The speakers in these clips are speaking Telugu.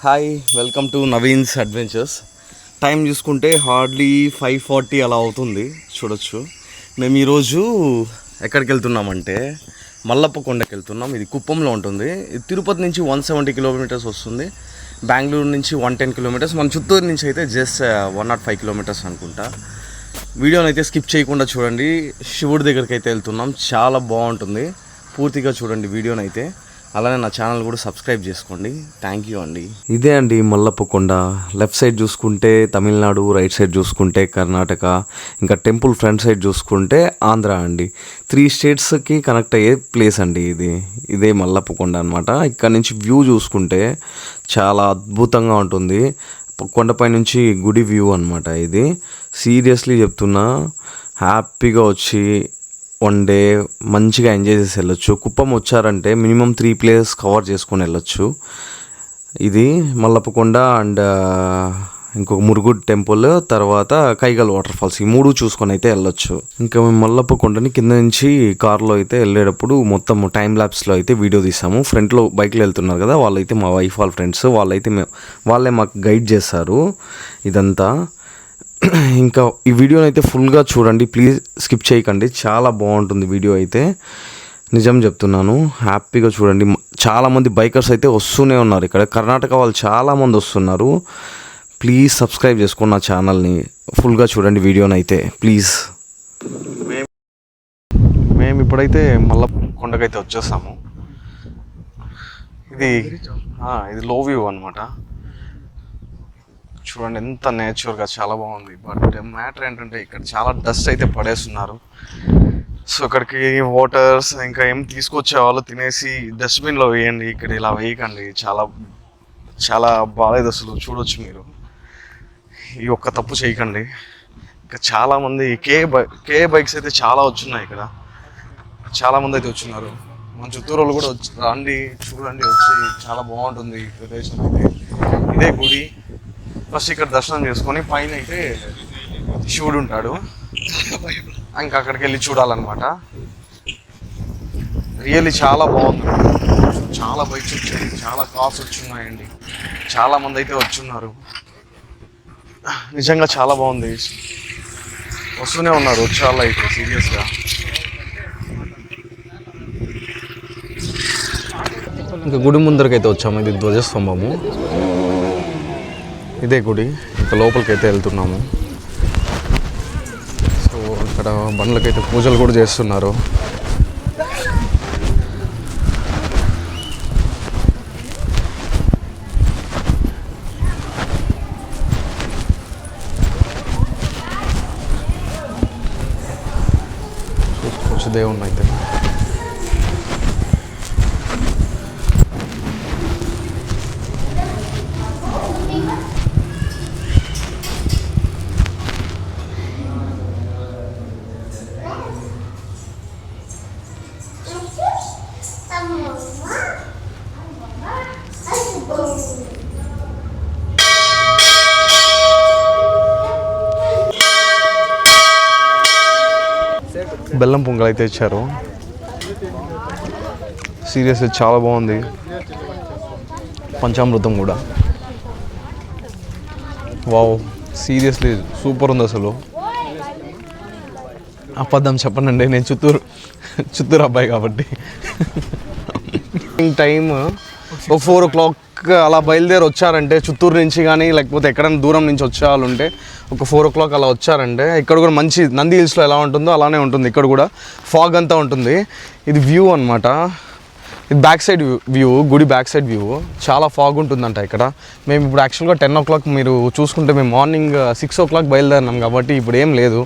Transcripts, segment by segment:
Hi welcome to Naveen's adventures time చూసుకుంటే హార్డ్లీ ఫైవ్ ఫార్టీ అలా అవుతుంది చూడొచ్చు. మేము ఈరోజు ఎక్కడికి వెళ్తున్నామంటే మల్లప్ప కొండకి వెళ్తున్నాం. ఇది కుప్పంలో ఉంటుంది. ఇది తిరుపతి నుంచి వన్ సెవెంటీ కిలోమీటర్స్ వస్తుంది. బెంగళూరు నుంచి వన్ టెన్ కిలోమీటర్స్ మన చిత్తూరు నుంచి అయితే just one not five kilometres అనుకుంటా. వీడియోని అయితే స్కిప్ చేయకుండా చూడండి. శివుడి దగ్గరికి అయితే వెళ్తున్నాం. చాలా బాగుంటుంది. పూర్తిగా చూడండి వీడియోని అయితే. అలానే నా ఛానల్ కూడా సబ్స్క్రైబ్ చేసుకోండి. థ్యాంక్ యూ అండి. ఇదే అండి మల్లప్ప కొండ లెఫ్ట్ సైడ్ చూసుకుంటే తమిళనాడు రైట్ సైడ్ చూసుకుంటే కర్ణాటక ఇంకా టెంపుల్ ఫ్రంట్ సైడ్ చూసుకుంటే ఆంధ్ర అండి. త్రీ స్టేట్స్కి కనెక్ట్ అయ్యే ప్లేస్ అండి ఇది. ఇదే మల్లప్ప కొండ అనమాట ఇక్కడ నుంచి వ్యూ చూసుకుంటే చాలా అద్భుతంగా ఉంటుంది. కొండపై నుంచి గుడి వ్యూ అనమాట ఇది. సీరియస్లీ చెప్తున్నా హ్యాపీగా వచ్చి వన్ డే మంచిగా ఎంజాయ్ చేసి వెళ్ళొచ్చు. కుప్పం వచ్చారంటే మినిమం త్రీ ప్లేసెస్ కవర్ చేసుకొని వెళ్ళొచ్చు. ఇది మల్లప్పకొండ అండ్ ఇంకొక మురుగుడ్ టెంపుల్ తర్వాత కైగల్ వాటర్ ఫాల్స్ ఈ మూడు చూసుకొని అయితే వెళ్ళొచ్చు. ఇంకా మేము మల్లప్పకొండని కింద నుంచి కార్లో అయితే వెళ్ళేటప్పుడు మొత్తం టైం ల్యాబ్స్లో అయితే వీడియో తీసాము. ఫ్రంట్లో బైక్లో వెళ్తున్నారు కదా వాళ్ళైతే మా వైఫ్ వాళ్ళ ఫ్రెండ్స్ వాళ్ళైతే మేము వాళ్ళే మాకు గైడ్ చేస్తారు ఇదంతా. ఇంకా ఈ వీడియోని అయితే ఫుల్గా చూడండి. ప్లీజ్ స్కిప్ చేయకండి. చాలా బాగుంటుంది వీడియో అయితే. నిజం చెప్తున్నాను. హ్యాపీగా చూడండి. చాలామంది బైకర్స్ అయితే వస్తూనే ఉన్నారు ఇక్కడ. కర్ణాటక వాళ్ళు చాలామంది వస్తున్నారు. ప్లీజ్ సబ్స్క్రైబ్ చేసుకోండి నా ఛానల్ని. ఫుల్గా చూడండి వీడియోని అయితే ప్లీజ్. మేము ఇప్పుడైతే మళ్ళా కొండకైతే వచ్చేస్తాము ఇది ఇది లో వ్యూ అనమాట చూడండి ఎంత నేచురల్గా చాలా బాగుంది. బట్ మ్యాటర్ ఏంటంటే ఇక్కడ చాలా డస్ట్ అయితే పడేస్తున్నారు. సో ఇక్కడికి వాటర్స్ ఇంకా ఏం తీసుకొచ్చే వాళ్ళు తినేసి డస్ట్బిన్లో వేయండి ఇక్కడ ఇలా వేయకండి. చాలా చాలా బాగాలేదు అసలు చూడొచ్చు మీరు. ఈ ఒక్క తప్పు చేయకండి. ఇంకా చాలామంది కే బై కే బైక్స్ అయితే చాలా వచ్చున్నాయి ఇక్కడ. చాలామంది అయితే వచ్చున్నారు మన చిత్తూరు వాళ్ళు కూడా వచ్చి రండి చూడండి వచ్చి చాలా బాగుంటుంది ప్రదేశం అయితే. ఇదే గుడి. ఫస్ట్ ఇక్కడ దర్శనం చేసుకొని పైన అయితే శివుడు ఉంటాడు. ఇంకా అక్కడికి వెళ్ళి చూడాలన్నమాట. రియల్లీ చాలా బాగుంది. చాలా బైక్స్ వచ్చాయి. చాలా కార్స్ వచ్చున్నాయండి. చాలా మంది అయితే వచ్చున్నారు. నిజంగా చాలా బాగుంది. వస్తూనే ఉన్నారు. వచ్చేవాళ్ళు అయితే సీరియస్గా. ఇంకా గుడి ముందరకైతే వచ్చాము. ఇది ధ్వజస్తంభము. ఇదే గుడి. ఇంకా లోపలికి అయితే వెళ్తున్నాము. సో ఇక్కడ బండ్లకైతే పూజలు కూడా చేస్తున్నారు. చూసుకోవచ్చు దేవుణ్ణి అయితే. బెల్లం పొంగల్ అయితే ఇచ్చారు. సీరియస్ చాలా బాగుంది. పంచామృతం కూడా. వావ్ సీరియస్లీ సూపర్ ఉంది అసలు. అబద్ధం చెప్పనండి నేను చిత్తూరు చిత్తూరు అబ్బాయి కాబట్టి. టైం ఒక ఫోర్ ఓ క్లాక్ అలా బయలుదేరి వచ్చారంటే చిత్తూరు నుంచి కానీ లేకపోతే ఎక్కడైనా దూరం నుంచి వచ్చే వాళ్ళు ఉంటే ఒక ఫోర్ ఓ క్లాక్ అలా వచ్చారంటే ఇక్కడ కూడా మంచి నంది హిల్స్లో ఎలా ఉంటుందో అలానే ఉంటుంది. ఇక్కడ కూడా ఫాగ్ అంతా ఉంటుంది. ఇది వ్యూ అనమాట ఇది బ్యాక్ సైడ్ వ్యూ గుడి బ్యాక్ సైడ్ వ్యూ. చాలా ఫాగ్ ఉంటుందంట ఇక్కడ. మేము ఇప్పుడు యాక్చువల్గా టెన్ ఓ క్లాక్ మీరు చూసుకుంటే మేము మార్నింగ్ సిక్స్ ఓ క్లాక్ బయలుదేరినాం కాబట్టి ఇప్పుడు ఏం లేదు.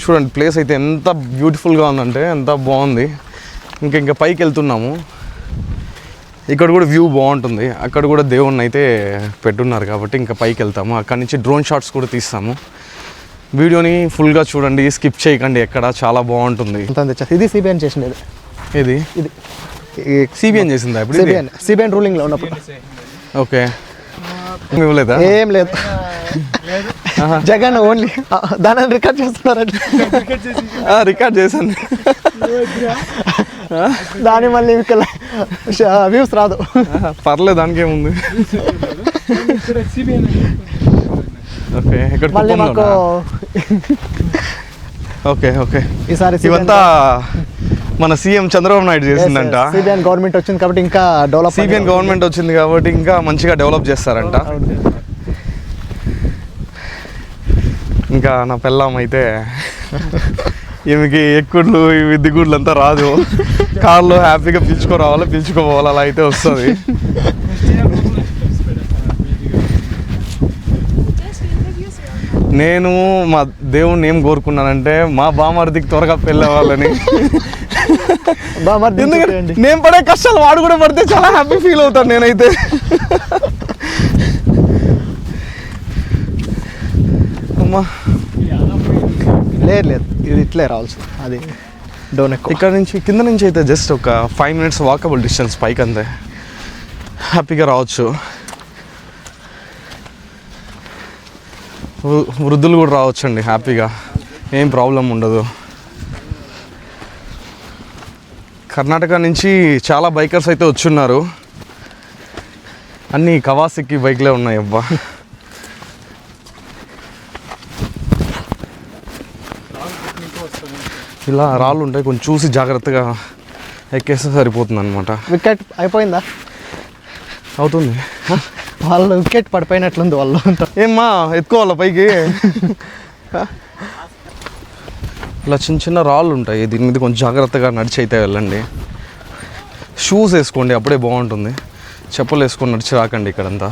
చూడండి ప్లేస్ అయితే ఎంత బ్యూటిఫుల్గా ఉందంటే ఎంత బాగుంది. ఇంకా ఇంకా పైకి వెళ్తున్నాము. ఇక్కడ కూడా వ్యూ బాగుంటుంది. అక్కడ కూడా దేవుణ్ణి అయితే పెట్టున్నారు కాబట్టి ఇంకా పైకి వెళ్తాము. అక్కడ నుంచి డ్రోన్ షాట్స్ కూడా తీస్తాము. వీడియోని ఫుల్గా చూడండి స్కిప్ చేయకండి ఎక్కడ చాలా బాగుంటుంది. ఇది సిబిఎన్ చేసినది ఇది. ఇది. సిబిఎన్ చేసిందా ఇప్పుడు? సిబిఎన్ సిబిఎన్ రూలింగ్లో ఉన్నప్పుడు. ఓకే. ఇవ్వలేదా? ఏం లేదు. జగన్ ఓన్లీ. దానిని రికార్డ్ చేస్తున్నారంటే. రికార్డ్ చేశాను. దాని మళ్ళీ ఇక్కడ వ్యూస్ రాదు. పర్లేదు దానికి ఏముంది ఓకే ఇక్కడ మళ్ళీ మాకు ఓకే ఓకే. ఈసారి ఇవంతా మన సీఎం చంద్రబాబు నాయుడు చేసిందంట. సిబిఎన్ గవర్నమెంట్ వచ్చింది కాబట్టి ఇంకా డెవలప్ సిబిఎన్ గవర్నమెంట్ వచ్చింది కాబట్టి ఇంకా మంచిగా డెవలప్ చేస్తారంట. ఇంకా నా పెళ్ళాం అయితే ఈమెకి ఎక్కుడ్లు ఇవి దిగుడ్లు అంతా రాదు. కార్లో హ్యాపీగా పిలుచుకో రావాలి పిలుచుకోవాలి అలా అయితే వస్తుంది. నేను మా దేవుణ్ణి ఏం కోరుకున్నానంటే మా బామర్దికి త్వరగా పెళ్ళవాళ్ళని ఎందుకంటే నేను పడే కష్టాలు వాడు కూడా పడితే చాలా హ్యాపీ ఫీల్ అవుతాను నేనైతే. అమ్మా. లేదు లేదు. ఇది ఇట్లే రావాల్సి అది డోన్ ఎక్కువ. ఇక్కడ నుంచి కింద నుంచి అయితే జస్ట్ ఒక ఫైవ్ మినిట్స్ వాకబుల్ డిస్టెన్స్ పైకి అంతే. హ్యాపీగా రావచ్చు. వృద్ధులు కూడా రావచ్చండి హ్యాపీగా ఏం ప్రాబ్లం ఉండదు. కర్ణాటక నుంచి చాలా బైకర్స్ అయితే వచ్చున్నారు. అన్నీ కవాసికి బైక్లే ఉన్నాయి అబ్బా. ఇలా రాళ్ళు ఉంటాయి కొంచెం చూసి జాగ్రత్తగా ఎక్కేస్తే సరిపోతుంది అనమాట వికెట్ అయిపోయిందా? అవుతుంది. వాళ్ళు వికెట్ పడిపోయినట్లుంది వాళ్ళు ఏమ్మా ఎత్తుకోవాలా పైకి? ఇలా చిన్న చిన్న రాళ్ళు ఉంటాయి. దీని మీద కొంచెం జాగ్రత్తగా నడిచి అయితే వెళ్ళండి. షూస్ వేసుకోండి అప్పుడే బాగుంటుంది. చెప్పులు వేసుకొని నడిచి రాకండి ఇక్కడంతా.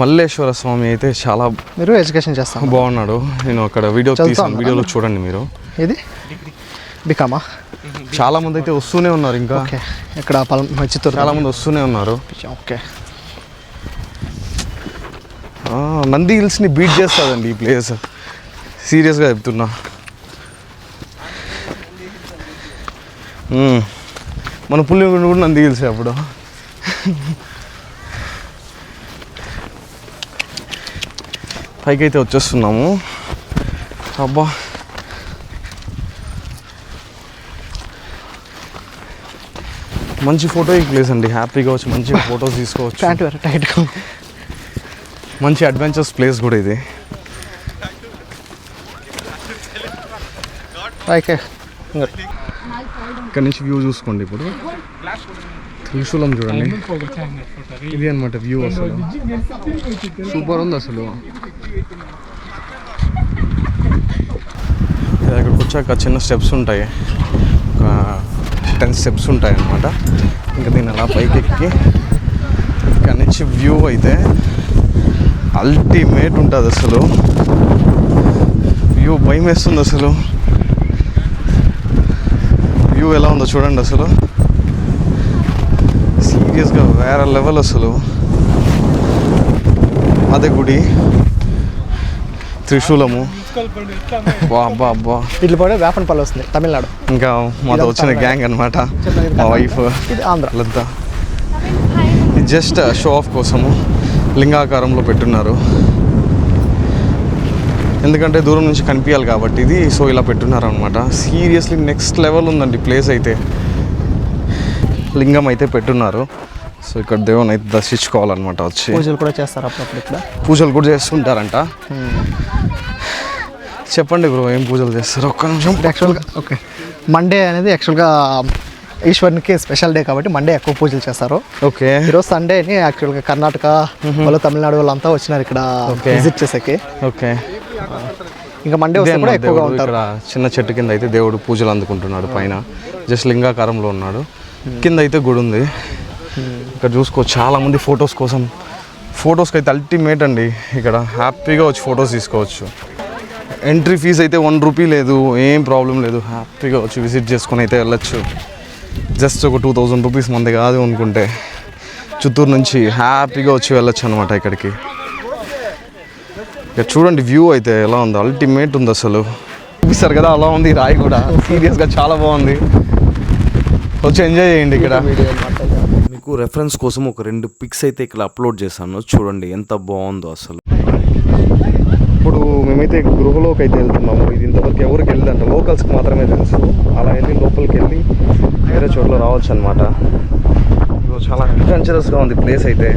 మల్లేశ్వర స్వామి అయితే చాలా మీరు ఎడ్యుకేషన్ చేస్తాం బాగున్నాడు. నేను అక్కడ వీడియో తీసాను? వీడియోలో చూడండి మీరు. ఇది బికామా చాలా మంది అయితే వస్తూనే ఉన్నారు ఇంకా. ఇక్కడ పలం చిత్తూరు చాలా మంది వస్తూనే ఉన్నారు. ఓకే. నంది హిల్స్ని బీట్ చేస్తుందండి ఈ ప్లేస్ సీరియస్గా చెప్తున్నా. మన పుల్లిగుండు కూడా నంది హిల్స్ అప్పుడు. పైకి అయితే వచ్చేస్తున్నాము. అబ్బా. మంచి ఫోటో ఈ ప్లేస్ అండి. హ్యాపీగా వచ్చి మంచిగా ఫొటోస్ తీసుకోవచ్చు. మంచి అడ్వెంచర్స్ ప్లేస్ కూడా ఇది. ఓకే ఇక్కడ నుంచి వ్యూ చూసుకోండి ఇప్పుడు. త్రిశూలం చూడండి. ఇది అనమాట వ్యూ అసలు. సూపర్ ఉంది అసలు. అక్కడికి వచ్చాక చిన్న స్టెప్స్ ఉంటాయి. ఒక టెన్ స్టెప్స్ ఉంటాయి అన్నమాట. ఇంకా దీన్ని అలా పైకి ఎక్కి ఇక్కడ నుంచి వ్యూ అయితే అల్టిమేట్ ఉంటుంది అసలు. వ్యూ భయం వేస్తుంది అసలు. వ్యూ ఎలా ఉందో చూడండి అసలు. సీరియస్గా వేరే లెవెల్ అసలు. అదే గుడి. త్రిశూలము. బా అబ్బా ఇట్లా పడే వేపనపల్లి వస్తుంది తమిళనాడు. ఇంకా మాతో వచ్చిన గ్యాంగ్ అనమాట మా wife. Andhra. Just show off కోసము లింగాకారంలో పెట్టున్నారు. ఎందుకంటే దూరం నుంచి కనిపించాలి కాబట్టి ఇది. సో ఇలా పెట్టున్నారు అనమాట సీరియస్లీ నెక్స్ట్ లెవెల్ ఉందండి ప్లేస్ అయితే. లింగం అయితే పెట్టున్నారు. సో ఇక్కడ దేవుని అయితే దర్శించుకోవాలన్నమాట వచ్చి. పూజలు కూడా చేస్తారు అప్పుడప్పుడు ఇక్కడ? పూజలు కూడా చేస్తుంటారంట. చెప్పండి బ్రో ఏం పూజలు చేస్తారు? ఒక్క నిమిషం. యాక్చువల్గా ఓకే మండే అనేది యాక్చువల్గా ఈశ్వరునికి స్పెషల్ డే కాబట్టి మండే ఎక్కువ పూజలు చేస్తారు. ఓకే ఈరోజు సండేని యాక్చువల్గా కర్ణాటక వాళ్ళు తమిళనాడు వాళ్ళంతా వచ్చినారు ఇక్కడ. విజిట్ చేసేకి. ఓకే ఇంకా మండే వస్తే కూడా ఎక్కువగా ఉంటారు. చిన్న చెట్టు కింద అయితే దేవుడు పూజలు అందుకుంటున్నాడు పైన. జస్ట్ లింగాకారంలో ఉన్నాడు. కింద అయితే గుడి ఉంది. ఇక్కడ చూసుకో చాలా మంది ఫొటోస్ కోసం ఫొటోస్కి అయితే అల్టిమేట్ అండి. ఇక్కడ హ్యాపీగా వచ్చి ఫొటోస్ తీసుకోవచ్చు. ఎంట్రీ ఫీజు అయితే వన్ రూపీ లేదు ఏం ప్రాబ్లం లేదు. హ్యాపీగా వచ్చి విజిట్ చేసుకొని అయితే వెళ్ళొచ్చు. జస్ట్ ఒక టూ థౌజండ్ రూపీస్ మంది కాదు అనుకుంటే. చిత్తూరు నుంచి హ్యాపీగా వచ్చి వెళ్ళొచ్చు అనమాట ఇక్కడికి. ఇక చూడండి వ్యూ అయితే ఎలా ఉంది. అల్టిమేట్ ఉంది అసలు. చూపిస్తారు కదా అలా ఉంది రాయి కూడా. సీరియస్గా చాలా బాగుంది. వచ్చి ఎంజాయ్ చేయండి ఇక్కడ. మీకు రెఫరెన్స్ కోసం ఒక రెండు పిక్స్ అయితే ఇక్కడ అప్లోడ్ చేశాను. చూడండి ఎంత బాగుందో అసలు. ఇప్పుడు మేమైతే గృహలోకి అయితే వెళ్తున్నాము. ఇది ఇంతవరకు ఎవరికి వెళ్ళదంట. లోకల్స్కి మాత్రమే తెలుసు. అలా వెళ్ళి లోపలికి వెళ్ళి వేరే చోట్ల రావచ్చు అనమాట చాలా అడ్వెంచరస్గా ఉంది ప్లేస్ అయితే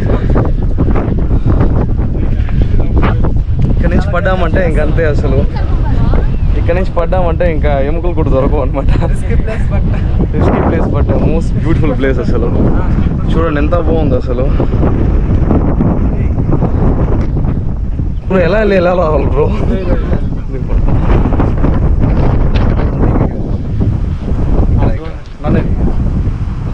ఇక్కడ నుంచి పడ్డామంటే ఇంక అంతే అసలు. ఇక్కడ నుంచి పడ్డామంటే ఇంకా ఎముకలు కూడా దొరకవు అనమాట risky place but most beautiful place అసలు. చూడండి ఎంత బాగుంది అసలు. బ్రో ఎలా వెళ్ళి ఎలా రావాలి బ్రో?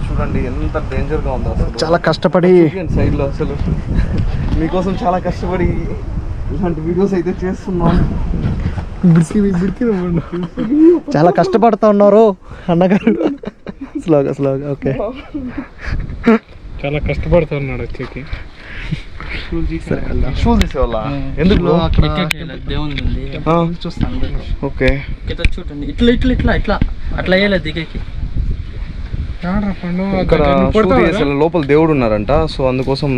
చూడండి ఎంత డేంజర్గా ఉందో అసలు. చాలా కష్టపడి సైడ్లో అసలు. మీకోసం చాలా కష్టపడి ఇలాంటి వీడియోస్ అయితే చేస్తున్నాం. చాలా కష్టపడుతూ ఉన్నారు అన్నగారు. స్లోగా స్లోగా ఓకే చాలా కష్టపడుతున్నాడు వచ్చేకి షూస్ తీసేవాళ్ళ? ఎందుకు చూస్తాను ఓకే ఇట్లా చూడండి. ఇట్లా ఇట్లా ఇట్లా ఇట్లా. అట్లా వేయలేదు దిగకి. ఇక్కడ షూ తీసేసి లోపల దేవుడు ఉన్నారంట. సో అందుకోసం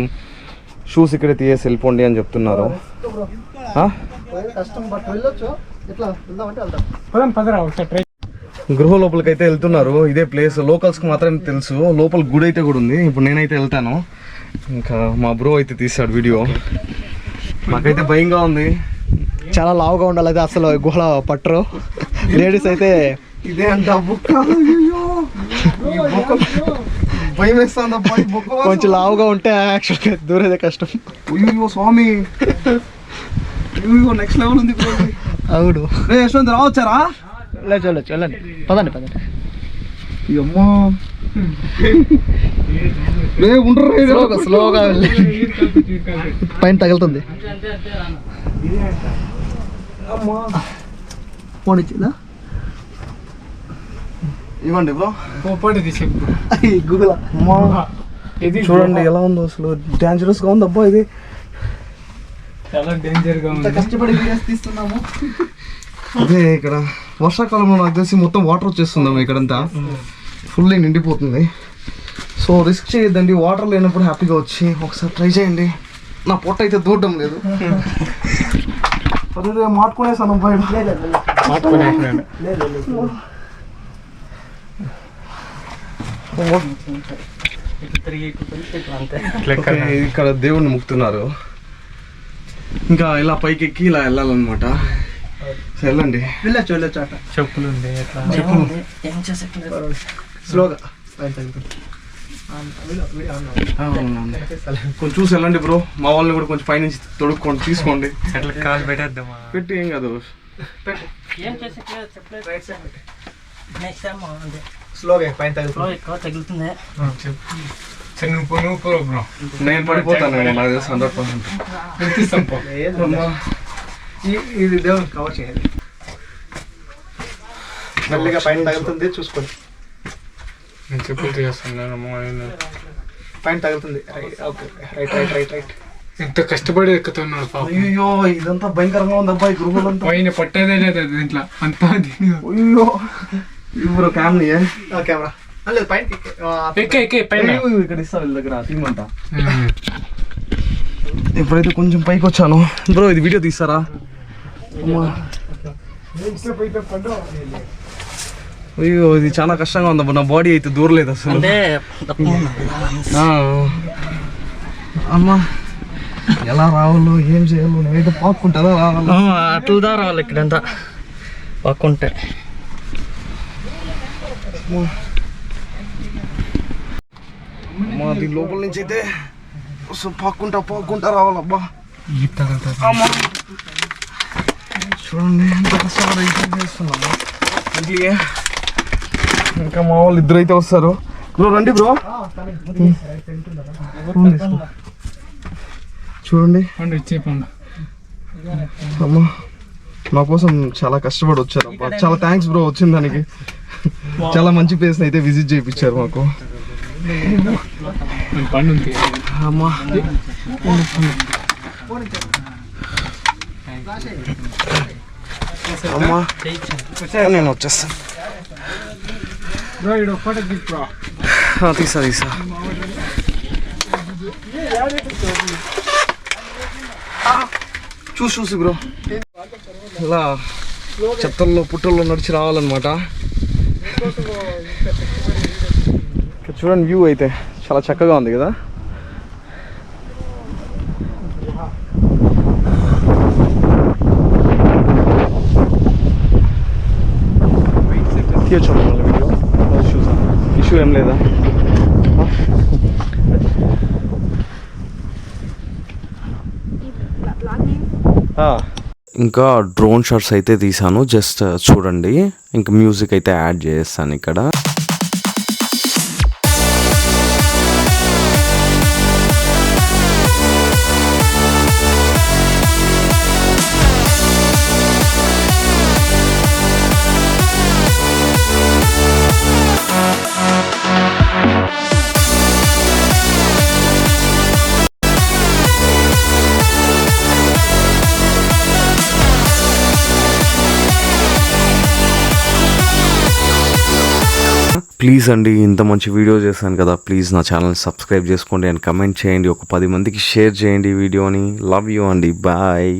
షూస్ ఇక్కడే తీసేసి వెళ్ళిపోండి అని చెప్తున్నారు. గృహ లోపలికి అయితే వెళ్తున్నారు. ఇదే ప్లేస్ లోకల్స్కి మాత్రమే తెలుసు. లోపల గుడి అయితే కూడా ఉంది. ఇప్పుడు నేనైతే వెళ్తాను. ఇంకా మా బ్రో అయితే తీసాడు వీడియో నాకైతే భయంగా ఉంది. చాలా లావుగా ఉండాలి. అయితే అసలు గుహల పట్టరు లేడీస్ అయితే ఇదే అంట. ఈ బుక్క భయం వేస్తుంది. కొంచెం లావుగా ఉంటే యాక్చువల్గా దూరేదే కష్టం. అయ్యయ్యో స్వామి. అయ్యో నెక్స్ట్ లెవెల్ ఉంది. అవుడు రే యశ్వంత్ రావచ్చారా వెళ్ళచ్చు వెళ్ళచ్చు వెళ్ళండి. పదండి పదండి. అమ్మా. రే ఉండరు స్లోగా పైన తగులుతుంది. ఫోన్ ఇచ్చిందా ఇవ్వండి బ్రో. గూగుల్ ఇది చూడండి ఎలా ఉందో అసలు. డేంజరస్గా ఉంది అబ్బా ఇది. చాలా డేంజర్గా ఉంది. కష్టపడి వీడియోస్ తీస్తున్నాము. అదే ఇక్కడ వర్షాకాలంలో నాకు తెలిసి మొత్తం వాటర్ వచ్చేస్తుందమ్మా ఇక్కడంతా. ఫుల్ నిండిపోతుంది. సో రిస్క్ చేయొద్దండి. వాటర్ లేనప్పుడు హ్యాపీగా వచ్చి ఒకసారి ట్రై చేయండి. నా పొట్ట అయితే దూడడం లేదు. అదే మాట్లాడుకునేసాను బయట ఇక్కడ దేవుడిని ముక్తున్నారు ఇంకా ఇలా పైకి ఎక్కి ఇలా వెళ్ళాలన్నమాట. వెళ్ళండి. వెళ్ళచ్చు వెళ్ళచ్చు అట చెప్పులు స్లోగా. కొంచెం చూసి వెళ్ళండి బ్రో. మా వాళ్ళని కూడా కొంచెం పైనుంచి తొడుక్కోండి తీసుకోండి. అట్లా కాలు పెట్టేద్దామా? పెట్టి ఏం కాదు. స్లోగా పైన ఫ్లో తగులుతుంది ఎక్కువ తగులుతుంది చెప్పు సరే నువ్వు నువ్వు పో బ్రో నేను పడిపోతాను నాకు తెలుసు హండ్రెడ్ పర్సెంట్ ఇది దేవుని కవర్ చేయాలి మెల్లిగా పైన తగులుతుంది చూసుకోండి నేను చెప్పులు తీస్తున్నాను పైన తగులుతుంది okay right right right right ఎంత కష్టపడి ఎక్కుతున్నాడు పాపం అయ్యో ఇదంతా భయంకరంగా ఉంది అబ్బాయి గృహలంతా పైన పట్టేదే లేదు దీంట్లో అంతా అయ్యో బ్రో క్యామ్ని కెమెరా లేదు పైన ఎక్కే ఎక్కే పైన ఇక్కడ ఇస్తా వీళ్ళ దగ్గర. ఇప్పుడైతే కొంచెం పైకి వచ్చాను బ్రో ఇది వీడియో తీస్తారా అమ్మా. అయ్యో ఇది చాలా కష్టంగా ఉంది. నా బాడీ అయితే దూరలేదు అసలు. అమ్మా ఎలా రావాలో ఏం చేయాలో నేనైతే పాక్కుంటుందా రావాలో అట్లా రావాలి ఇక్కడంతా పక్కుంటే అమ్మా దీని లోపల నుంచి అయితే అసలు పాక్కుంటా పాక్కుంటా రావాలబ్బా. అమ్మా. చూడండి ఎంత కష్టపడి చేస్తున్నాము. ఇంకా మా వాళ్ళు ఇద్దరు అయితే వస్తారు. బ్రో రండి బ్రో చూడండి. అమ్మా మా కోసం చాలా కష్టపడి వచ్చారు అబ్బా చాలా థ్యాంక్స్ బ్రో వచ్చిన దానికి చాలా మంచి ప్లేస్ అయితే విజిట్ చేయించారు మాకు. నేను అమ్మా. నేను వచ్చేస్తాను తీసా తీసా. చూసి చూసి బ్రో ఇలా చెత్తల్లో పుట్టల్లో నడిచి రావాలన్నమాట. చూడండి వ్యూ అయితే. చాలా చక్కగా ఉంది కదా తీయచ్చు మళ్ళీ వీడియో ఇష్యూస్ ఇష్యూ ఏం లేదా ఆ. ఇంకా డ్రోన్ షాట్స్ అయితే తీసాను జస్ట్ uh, చూడండి. ఇంకా మ్యూజిక్ అయితే యాడ్ చేస్తాను ఇక్కడ. ప్లీజ్ అండి ఇంత మంచి వీడియో చేశాను కదా ప్లీజ్ నా ఛానల్ సబ్స్క్రైబ్ చేసుకోండి అండ్ కమెంట్ చేయండి ఒక పది మందికి షేర్ చేయండి వీడియోని. లవ్ యూ అండి బాయ్.